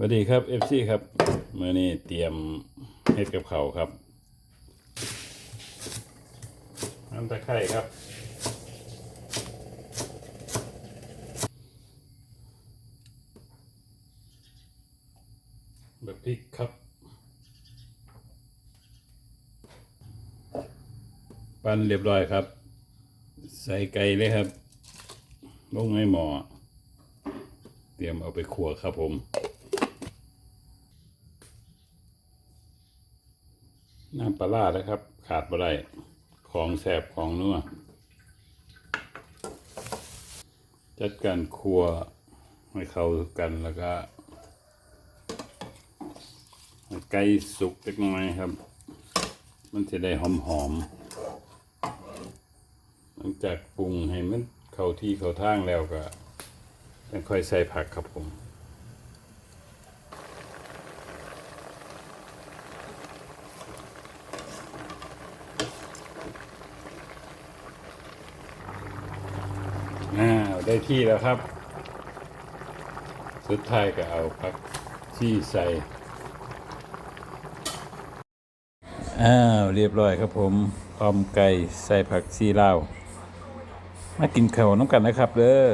สวัสดีครับเอฟซีครับเมื่อนี้เตรียมเฮ็ดกับเขาครับน้ำตะไคร้ครับ แบบพริกครับปั้นเรียบร้อยครับ ใส่ไก่เลยครับลงในหม้อเตรียมเอาไปขัวครับผม น้ำปลาร้านะครับ ขาดบ่ได้ของแสบของนัวจัดการครัวให้เข้ากันแล้วก็ให้ไก่สุกเล็กน้อยครับ มันจะได้หอมหอมๆหลังจากปรุงให้มันเข้าที่เข้าทางแล้วก็ค่อยใส่ผักครับผม อ้าว ได้ที่แล้วครับ สุดท้ายก็เอาผักที่ใส่อ้าวเรียบร้อยครับผมพร้อมไก่ใส่ผักชีลาวมากินข้าวน้ำกันนะครับเด้อ